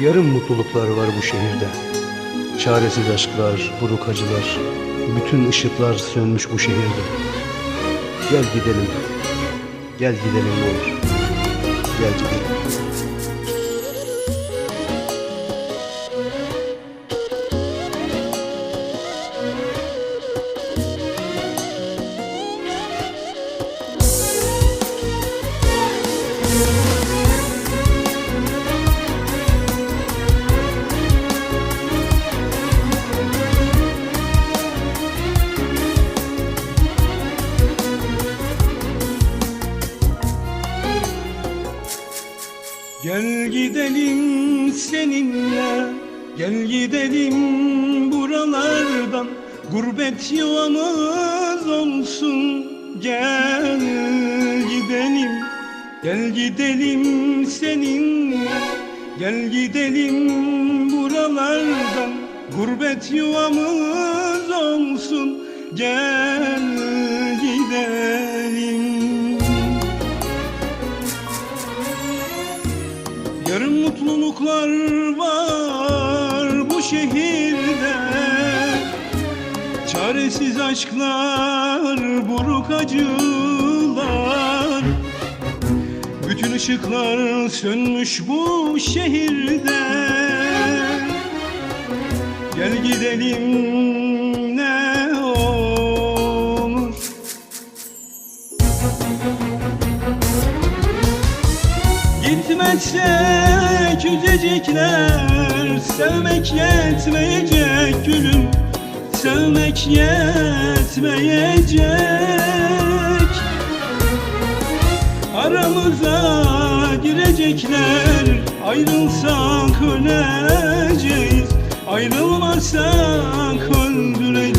Yarım mutluluklar var bu şehirde. Çaresiz aşklar, buruk acılar, bütün ışıklar sönmüş bu şehirde. Gel gidelim, gel gidelim olur. Gel gidelim. Gidelim seninle. Gel gidelim buralardan. Gurbet yuvamız olsun. Gel gidelim. Gel gidelim seninle. Gel gidelim buralardan. Gurbet yuvamız olsun. Gel gidelim Yarın mutluluklar var bu şehirde. Çaresiz aşklar, buruk acılar. Bütün ışıklar sönmüş bu şehirde. Gel gidelim Gitmezsek üzecekler Sevmek yetmeyecek gülüm Sevmek yetmeyecek. Aramıza girecekler Ayrılsak öleceğiz Ayrılmasak öldürecekler.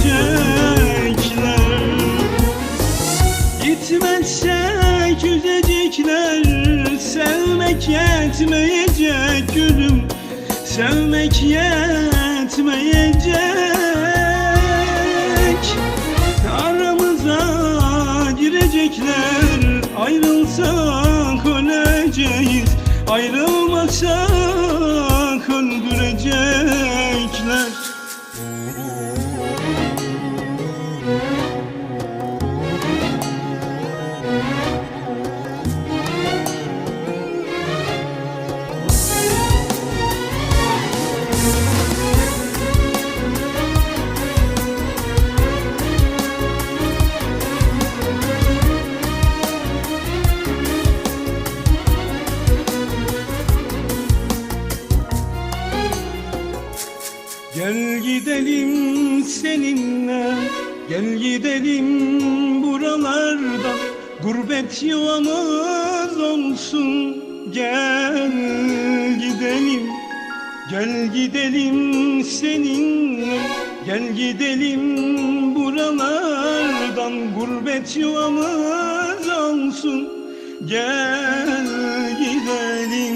Gitmezsek üzecekler Sevmek yetmeyecek gülüm. Sevmek yetmeyecek. Aramıza girecekler. Ayrılsak öleceğiz. Ayrılmasak öldürecekler Gel gidelim seninle Gel gidelim buralardan Gurbet yuvamız olsun Gel gidelim Gel gidelim seninle Gel gidelim buralardan. Gurbet yuvamız olsun Gel gidelim.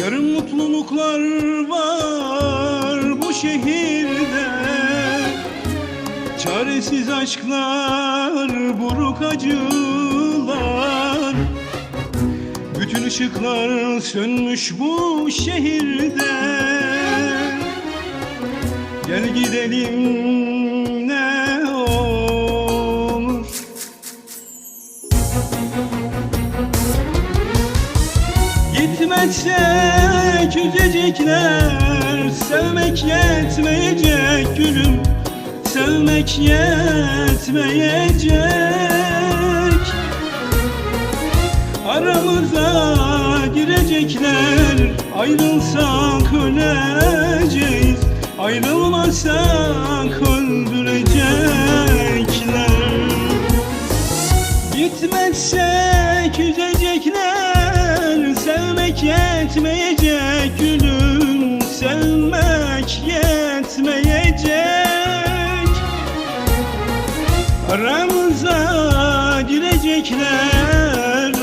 Yarın mutluluklar var bu şehirde. Çaresiz aşklar, buruk acılar Bütün ışıklar sönmüş bu şehirde. Gel gidelim ne olur. Gitmezsek üzecekler Sevmek yetmeyecek gülüm. Sevmek yetmeyecek Aramıza girecekler. Ayrılsak öleceğiz Ayrılmasak öldürecekler. Gitmezsek üzecekler Sevmek yetmeyecek gülüm Sevmek yetmeyecek. Aramıza girecekler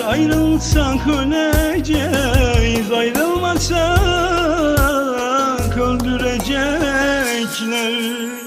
Ayrılsak öleceğiz Ayrılmasak öldürecekler